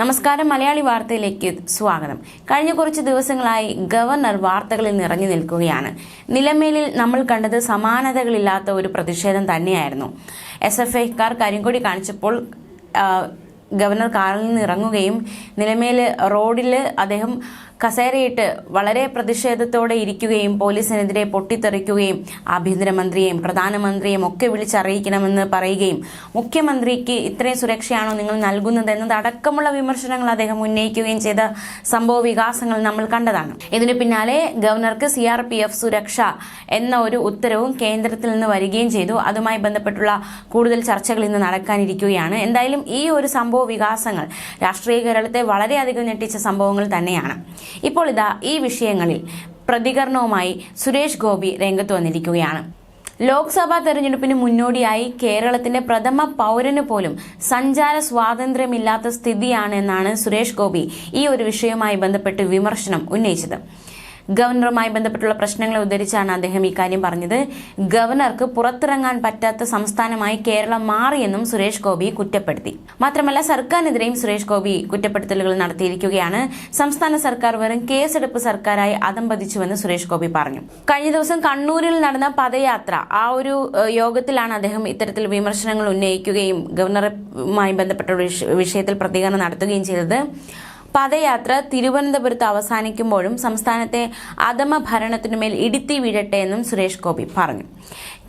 നമസ്കാരം മലയാളി വാർത്തയിലേക്ക് സ്വാഗതം. കഴിഞ്ഞ കുറച്ച് ദിവസങ്ങളായി ഗവർണർ വാർത്തകളിൽ നിറഞ്ഞു നിൽക്കുകയാണ്. നിലമേലിൽ നമ്മൾ കണ്ടത് സമാനതകളില്ലാത്ത ഒരു പ്രതിഷേധം തന്നെയായിരുന്നു. എസ് എഫ് ഐക്കാർ കരിങ്കൊടി കാണിച്ചപ്പോൾ ഗവർണർ കാറിൽ നിന്ന് ഇറങ്ങുകയും നിലമേൽ റോഡിൽ അദ്ദേഹം കസേരയിട്ട് വളരെ പ്രതിഷേധത്തോടെ ഇരിക്കുകയും പോലീസിനെതിരെ പൊട്ടിത്തെറിക്കുകയും ആഭ്യന്തരമന്ത്രിയെയും പ്രധാനമന്ത്രിയെയും ഒക്കെ വിളിച്ചറിയിക്കണമെന്ന് പറയുകയും മുഖ്യമന്ത്രിക്ക് ഇത്രയും സുരക്ഷയാണോ നിങ്ങൾ നൽകുന്നത് എന്നതടക്കമുള്ള വിമർശനങ്ങൾ അദ്ദേഹം ഉന്നയിക്കുകയും ചെയ്ത സംഭവ വികാസങ്ങൾ നമ്മൾ കണ്ടതാണ്. ഇതിനു പിന്നാലെ ഗവർണർക്ക് സി ആർ പി എഫ് സുരക്ഷ എന്ന ഒരു ഉത്തരവും കേന്ദ്രത്തിൽ നിന്ന് വരികയും ചെയ്തു. അതുമായി ബന്ധപ്പെട്ടുള്ള കൂടുതൽ ചർച്ചകൾ ഇന്ന് നടക്കാനിരിക്കുകയാണ്. എന്തായാലും ഈ ഒരു സംഭവ വികാസങ്ങൾ രാഷ്ട്രീയ കേരളത്തെ വളരെയധികം ഞെട്ടിച്ച സംഭവങ്ങൾ തന്നെയാണ്. ഇപ്പോൾ ഇതാ ഈ വിഷയങ്ങളിൽ പ്രതികരണവുമായി സുരേഷ് ഗോപി രംഗത്ത് വന്നിരിക്കുകയാണ്. ലോക്സഭാ തെരഞ്ഞെടുപ്പിന് മുന്നോടിയായി കേരളത്തിന്റെ പ്രഥമ പൗരന് പോലും സഞ്ചാര സ്വാതന്ത്ര്യമില്ലാത്ത സ്ഥിതിയാണെന്നാണ് സുരേഷ് ഗോപി ഈ ഒരു വിഷയവുമായി ബന്ധപ്പെട്ട് വിമർശനം ഉന്നയിച്ചത്. ഗവർണറുമായി ബന്ധപ്പെട്ടുള്ള പ്രശ്നങ്ങളെ ഉദ്ധരിച്ചാണ് അദ്ദേഹം ഇക്കാര്യം പറഞ്ഞത്. ഗവർണർക്ക് പുറത്തിറങ്ങാൻ പറ്റാത്ത സംസ്ഥാനമായി കേരളം മാറിയെന്നും സുരേഷ് ഗോപി കുറ്റപ്പെടുത്തി. മാത്രമല്ല സർക്കാരിനെതിരെയും സുരേഷ് ഗോപി കുറ്റപ്പെടുത്തലുകൾ നടത്തിയിരിക്കുകയാണ്. സംസ്ഥാന സർക്കാർ വെറും കേസെടുപ്പ് സർക്കാരായി അതമ്പതിച്ചുവെന്ന് സുരേഷ് ഗോപി പറഞ്ഞു. കഴിഞ്ഞ ദിവസം കണ്ണൂരിൽ നടന്ന പദയാത്ര ആ ഒരു യോഗത്തിലാണ് അദ്ദേഹം ഇത്തരത്തിൽ വിമർശനങ്ങൾ ഉന്നയിക്കുകയും ഗവർണറുമായി ബന്ധപ്പെട്ട വിഷയത്തിൽ പ്രതികരണം നടത്തുകയും ചെയ്തത്. പദയാത്ര തിരുവനന്തപുരത്ത് അവസാനിക്കുമ്പോഴും സംസ്ഥാനത്തെ അധമ ഭരണത്തിനുമേൽ ഇടുത്തി വീഴട്ടെ എന്നും സുരേഷ് ഗോപി പറഞ്ഞു.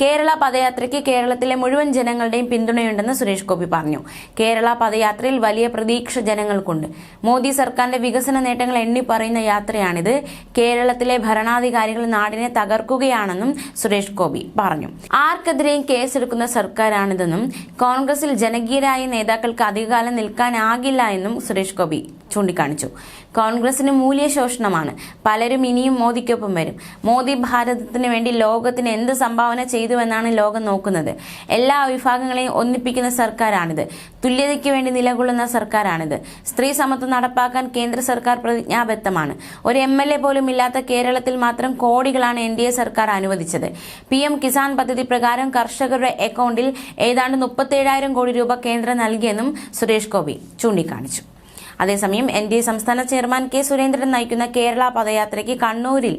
കേരള പദയാത്രയ്ക്ക് കേരളത്തിലെ മുഴുവൻ ജനങ്ങളുടെയും പിന്തുണയുണ്ടെന്ന് സുരേഷ് ഗോപി പറഞ്ഞു. കേരള പദയാത്രയിൽ വലിയ പ്രതീക്ഷ ജനങ്ങൾക്കുണ്ട്. മോദി സർക്കാരിന്റെ വികസന നേട്ടങ്ങൾ എണ്ണി പറയുന്ന യാത്രയാണിത്. കേരളത്തിലെ ഭരണാധികാരികൾ നാടിനെ തകർക്കുകയാണെന്നും സുരേഷ് ഗോപി പറഞ്ഞു. ആർക്കെതിരെയും കേസെടുക്കുന്ന സർക്കാരാണിതെന്നും കോൺഗ്രസിൽ ജനകീയരായ നേതാക്കൾക്ക് അധികകാലം നിൽക്കാനാകില്ല എന്നും സുരേഷ് ഗോപി ചൂണ്ടിക്കാണിച്ചു. കോൺഗ്രസിന് മൂല്യശോഷണമാണ് പലരും ഇനിയും മോദിക്കൊപ്പം വരും. മോദി ഭാരതത്തിന് വേണ്ടി ലോകത്തിന് എന്ത് സംഭാവന ചെയ്തുവെന്നാണ് ലോകം നോക്കുന്നത്. എല്ലാ വിഭാഗങ്ങളെയും ഒന്നിപ്പിക്കുന്ന സർക്കാരാണിത്. തുല്യതയ്ക്ക് വേണ്ടി നിലകൊള്ളുന്ന സർക്കാരാണിത്. സ്ത്രീ സമത്വം നടപ്പാക്കാൻ കേന്ദ്ര സർക്കാർ പ്രതിജ്ഞാബദ്ധമാണ്. ഒരു എം എൽ എ പോലും ഇല്ലാത്ത കേരളത്തിൽ മാത്രം കോടികളാണ് എൻ ഡി എ സർക്കാർ അനുവദിച്ചത്. പി എം കിസാൻ പദ്ധതി പ്രകാരം കർഷകരുടെ അക്കൗണ്ടിൽ ഏതാണ്ട് മുപ്പത്തേഴായിരം കോടി രൂപ കേന്ദ്രം നൽകിയെന്നും സുരേഷ് ഗോപി ചൂണ്ടിക്കാണിച്ചു. അതേസമയം എൻ ഡി എ സംസ്ഥാന ചെയർമാൻ കെ സുരേന്ദ്രൻ നയിക്കുന്ന കേരള പദയാത്രയ്ക്ക് കണ്ണൂരിൽ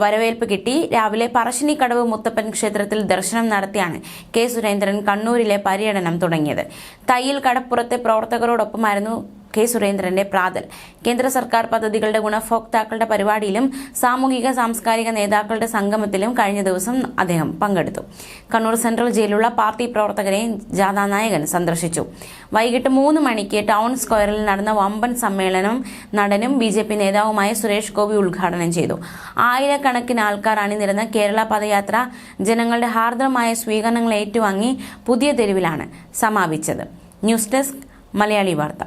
വരവേൽപ്പ് കിട്ടി. രാവിലെ പറശ്ശിനിക്കടവ് മുത്തപ്പൻ ക്ഷേത്രത്തിൽ ദർശനം നടത്തിയാണ് കെ സുരേന്ദ്രൻ കണ്ണൂരിലെ പര്യടനം തുടങ്ങിയത്. തയ്യിൽ കടപ്പുറത്തെ പ്രവർത്തകരോടൊപ്പമായിരുന്നു കെ സുരേന്ദ്രന്റെ പ്രാതൽ. കേന്ദ്ര സർക്കാർ പദ്ധതികളുടെ ഗുണഭോക്താക്കളുടെ പരിപാടിയിലും സാമൂഹിക സാംസ്കാരിക നേതാക്കളുടെ സംഗമത്തിലും കഴിഞ്ഞ ദിവസം അദ്ദേഹം പങ്കെടുത്തു. കണ്ണൂർ സെൻട്രൽ ജയിലുള്ള പാർട്ടി പ്രവർത്തകരെ ജാഥാ നായകൻ സന്ദർശിച്ചു. വൈകിട്ട് മൂന്ന് മണിക്ക് ടൗൺ സ്ക്വയറിൽ നടന്ന വമ്പൻ സമ്മേളനം നടനും ബി ജെ പി നേതാവുമായ സുരേഷ് ഗോപി ഉദ്ഘാടനം ചെയ്തു. ആയിരക്കണക്കിന് ആൾക്കാർ അണിനിരന്ന കേരള പദയാത്ര ജനങ്ങളുടെ ഹാർദമായ സ്വീകരണങ്ങൾ ഏറ്റുവാങ്ങി പുതിയ തെരുവിലാണ് സമാപിച്ചത്. News desk Malayali Vartha.